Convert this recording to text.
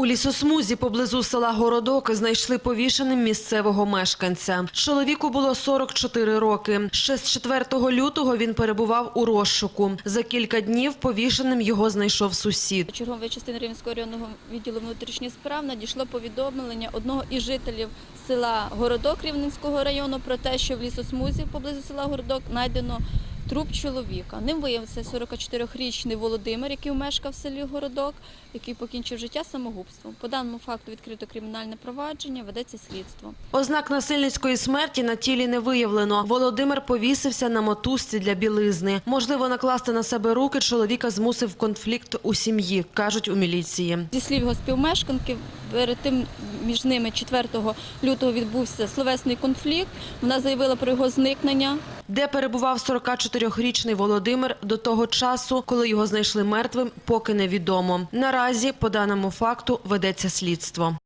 У лісосмузі поблизу села Городок знайшли повішеним місцевого мешканця. Чоловіку було 44 роки. Ще з 4 лютого він перебував у розшуку. За кілька днів повішеним його знайшов сусід. Чергової частини Рівненського районного відділу внутрішніх справ надійшло повідомлення одного із жителів села Городок Рівненського району про те, що в лісосмузі поблизу села Городок знайдено труп чоловіка. Ним виявився 44-річний Володимир, який мешкав в селі Городок, який покінчив життя самогубством. По даному факту відкрито кримінальне провадження, ведеться слідство. Ознак насильницької смерті на тілі не виявлено. Володимир повісився на мотузці для білизни. Можливо, накласти на себе руки чоловіка змусив конфлікт у сім'ї, кажуть у міліції. Зі слів його співмешканки, перед тим між ними 4 лютого відбувся словесний конфлікт. Вона заявила про його зникнення. Де перебував 44-річний Володимир до того часу, коли його знайшли мертвим, поки невідомо. Наразі, по даному факту, ведеться слідство.